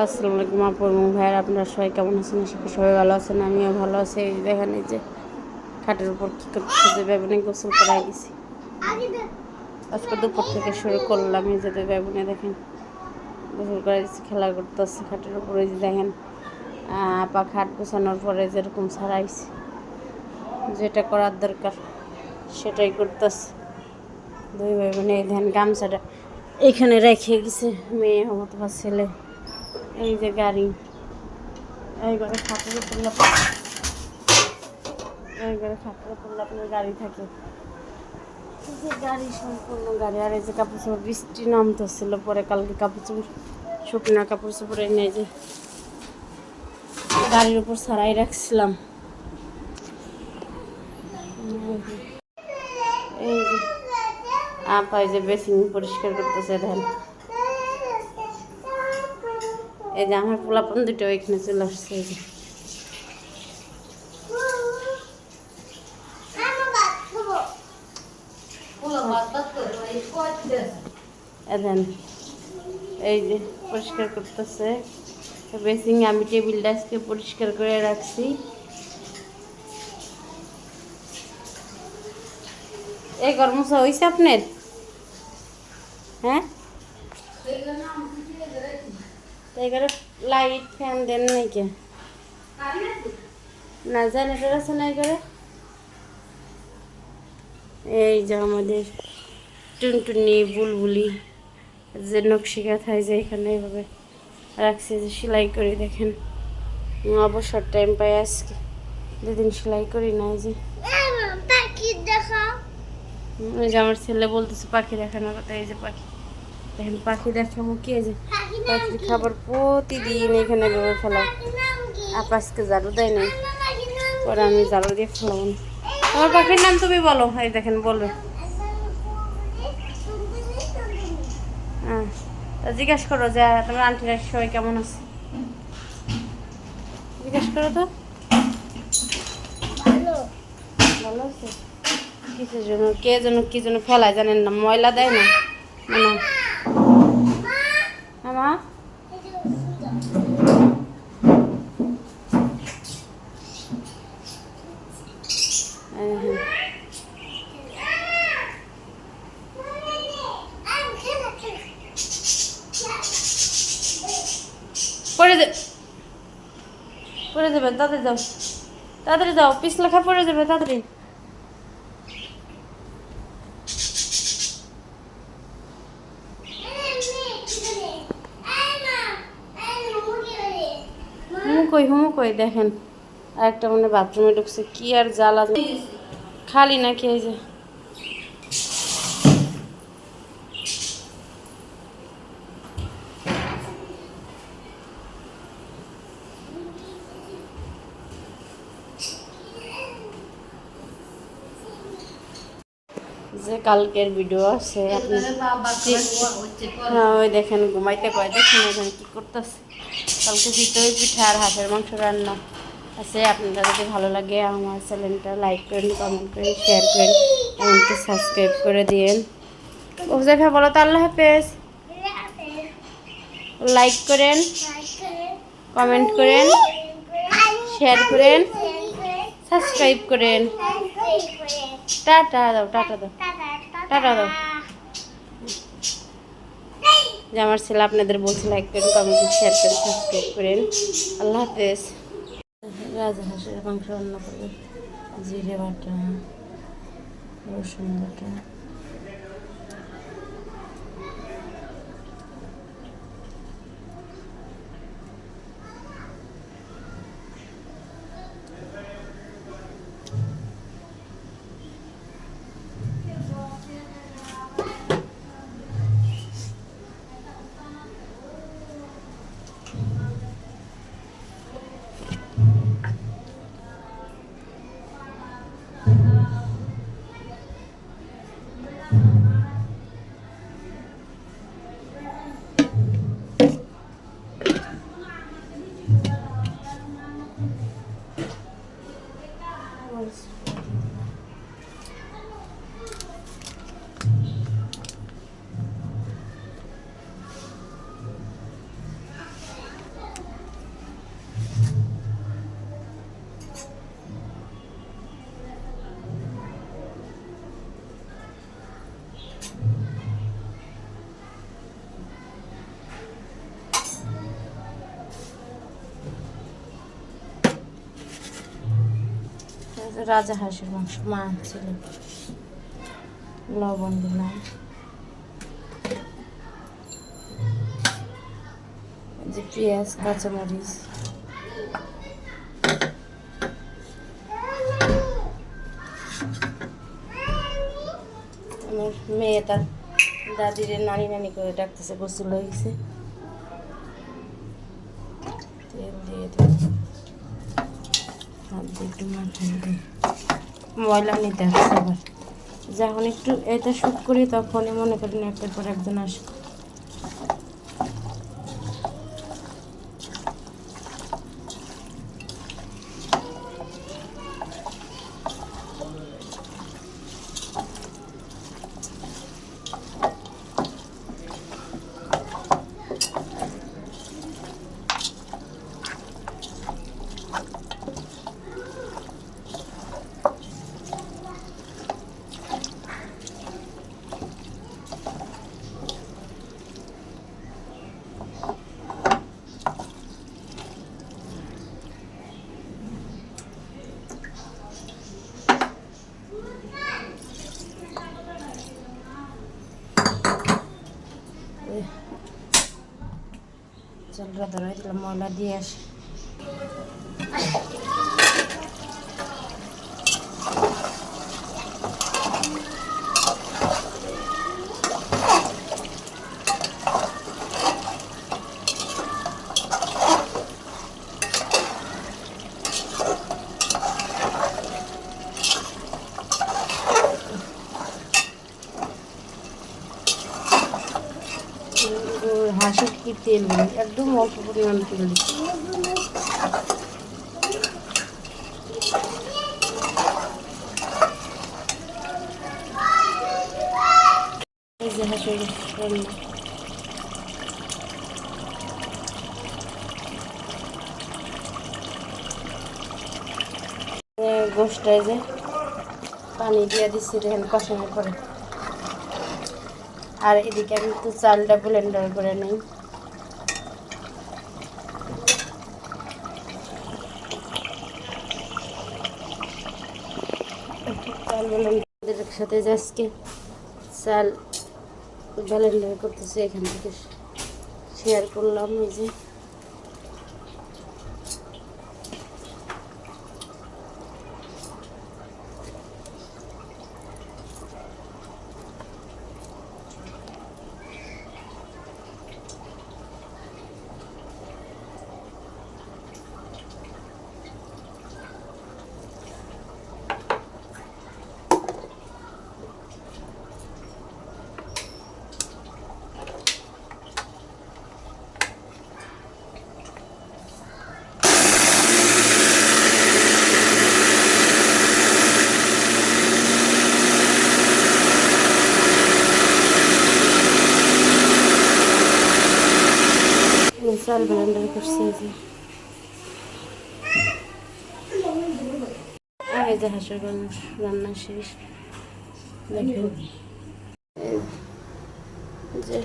আসসালামু আলাইকুম আপুর এবং ভাইয়ের, আপনারা সবাই কেমন আছেন? আশা করি সবাই ভালো আছেন, আমিও ভালো আছি। এই দেখেন, এই যে খাটের উপর কী করতেছে, যে বেগুনে গোসল করাই গেছি আজকে দুপুর থেকে শুরু করলাম, এই যে বেগুনে, দেখেন, গোসল করাই দিচ্ছি খেলা করতেছে খাটের উপর, এই যে দেখেন আপা খাট গোছানোর পরে যেরকম ছাড়াইছে যেটা করার দরকার, সেটাই করতেছে। দুই ভাই বোনে এই ধ্যান গামছাটা এখানে রেখে গেছে, মেয়ে অথবা ছেলে। এই যে গাড়ি। এই ঘরে খাটের উপর এই ঘরে উপর আপনার গাড়ি থাকে। যে গাড়ি, সম্পূর্ণ গাড়ি। আর এই যে কাপড় চোপড় বৃষ্টি নামতেছিল পরে কালকে কাপড় চোপড় শুকনা কাপড় চোপড় এনে যে গাড়ির উপর ছাড়াই রাখছিলাম। এই যে, আপা এই যে বেসিন পরিষ্কার করতেছে ধান এই যে আমার পোলাপন দুটো এখানে চলে আসছে, এই যে। এই যে পরিষ্কার করতেছে। বেসিং আমি টেবিলটা আজকে পরিষ্কার করে রাখছি। এই গরমসা হয়েছে আপনার? হ্যাঁ? করে লাইট ফ্যান দেন নাকি না জেনারেটর আছে নাই করে এই যে আমাদের টুনটুনি বুলবুলি যে নকশি কাঁথায় যে এখানে এইভাবে রাখছে যে সেলাই করে দেখেন। অবসর টাইম পাই আজকে। দুদিন সেলাই করি না যে। ওই যে আমার ছেলে বলতেছে পাখি দেখানোর কথা এই যে পাখি। দেখেন পাখি কি এই যে পাখির খাবার প্রতিদিন এখানে ভেবে ফেলাম আপাসকে ঝাড়ু দেয় নাই। পরে আমি ঝাড়ু দিয়ে ফেলাম তোমার পাখির নাম তুমি বলো। এই দেখেন বলবে হ্যাঁ জিজ্ঞাসা করো যে তোমার আন্টিরা সবাই কেমন আছে? জিজ্ঞাসা করো তো। ভালো। আছে? কিসের জন্য কে যেন কি যেন ফেলায় জানেন না ময়লা দেয় না। না আমা পড়ে দে পড়ে যাবে তাড়াতাড়ি যাও তাড়াতাড়ি যাও পিছলা লেখা পড়ে যাবে তাড়াতাড়ি হুমু কই হুমু কই দেখেন আর একটা মানে বাথরুমে ঢুকছে কি আর জ্বালা খালি নাকি এই যে যে কালকের ভিডিও আছে আপনি হ্যাঁ ওই দেখেন ঘুমাইতে কয় দেখেন এখানে কী করতেছে। কালকে চিতই পিঠা আর হাঁসের মাংস রান্না। আছে আপনারা যদি ভালো লাগে আমার চ্যানেলটা লাইক করেন কমেন্ট করেন শেয়ার করেন এমনকি সাবস্ক্রাইব করে দিন ওজাফা বলো তো আল্লাহ হাফেজ। লাইক করেন কমেন্ট করেন শেয়ার করেন সাবস্ক্রাইব করেন। টাটা দাও টাটা দাও। টাটা দাও। যে আমার ছেলে আপনাদের বলছে লাইক করেন কমেন্ট শেয়ার করেন সাবস্ক্রাইব করেন। আল্লাহ হাফেজ। রাজা রাজহাঁসের মাংস রান্না করবে। জিরে বাটা, রসুন বাটা। রাজা হাঁসের মাংস, মা ছিল। লবণ দিলাম। যে পেঁয়াজ, কাঁচামরিচ। আমার মেয়ে তার দাদিরে নানি নানি করে ডাকতেছে, গোসল হয়ে তেল দিয়ে দিয়ে ময়লা নিতে আসছে আবার। যখন একটু এটা শুট করি, তখনই মনে করেন একটার পর একজন আসে। ধরাই দিলাম ময়লা দিয়ে আসি। তেল একদম অল্প পরিমাণ তেল দিচ্ছি যে পানি দিয়ে দিচ্ছি দেখেন কষানোর পরে। আর এদিকে আমি তো চালটা ব্লেন্ডার করে নেই। চাল ব্লেন্ডারের সাথে যে আজকে চাল ব্লেন্ডার করতেছে এখান থেকে। শেয়ার করলাম এই যে চাল ব্লেন্ডার করছে যে আর এই যে হাঁসের মাংস রান্না শেষ দেখেন যে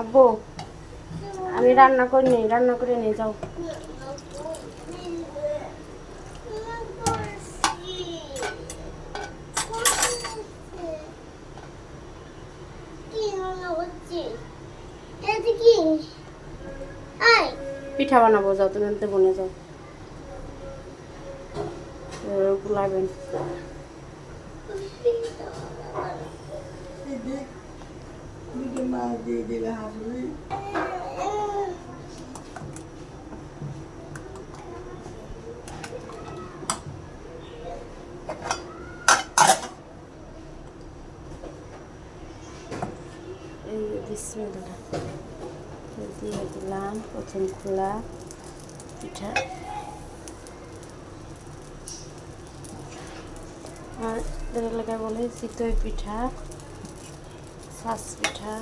আব্বু আমি রান্না করি নি রান্না করে নিয়ে যাও। পিঠা বানাবো যাও তুমি আনতে বনে যাও। গুলাবেন মা দিয়ে দিলে হাসবি এই বিসমিল্লাহ দিয়ে দিলাম, প্রথম খোলা পিঠা। আর এলাকায় বলে চিতই পিঠা শ্বাস পিঠা।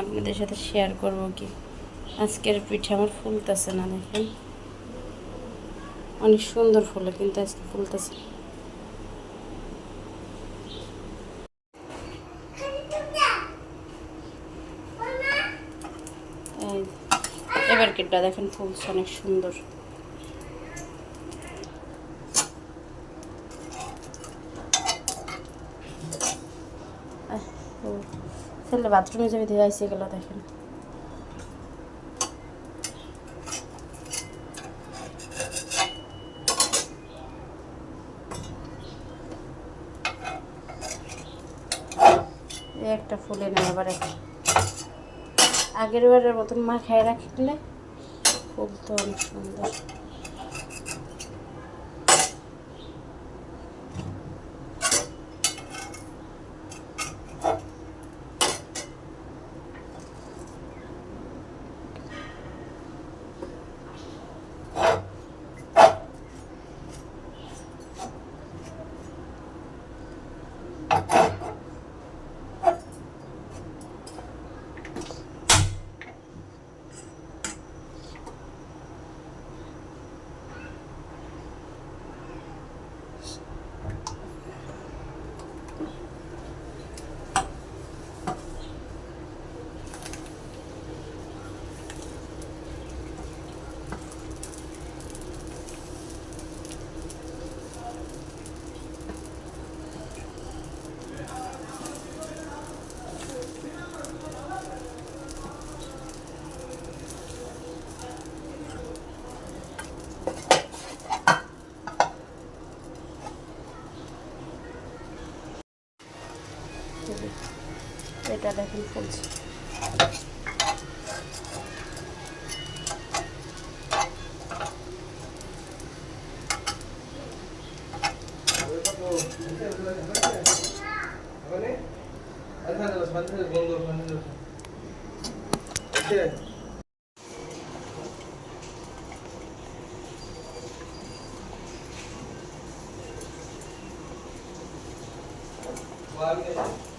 আপনাদের সাথে শেয়ার করব কি? আজকের পিঠে আমার ফুলতেছে না, দেখেন। অনেক সুন্দর ফুলে, কিন্তু আজকে ফুলতেছে এবার কেটটা দেখেন, ফুলছে অনেক সুন্দর। ছেলে বাথরুমে যাবে ধুয়ে আসে গেল দেখেন। একটা ফুলে নেয় আবার আগের বারের মতন মা খাই রাখলে ফুল তো অনেক সুন্দর। এটা দেখেন ফুলছে। Well,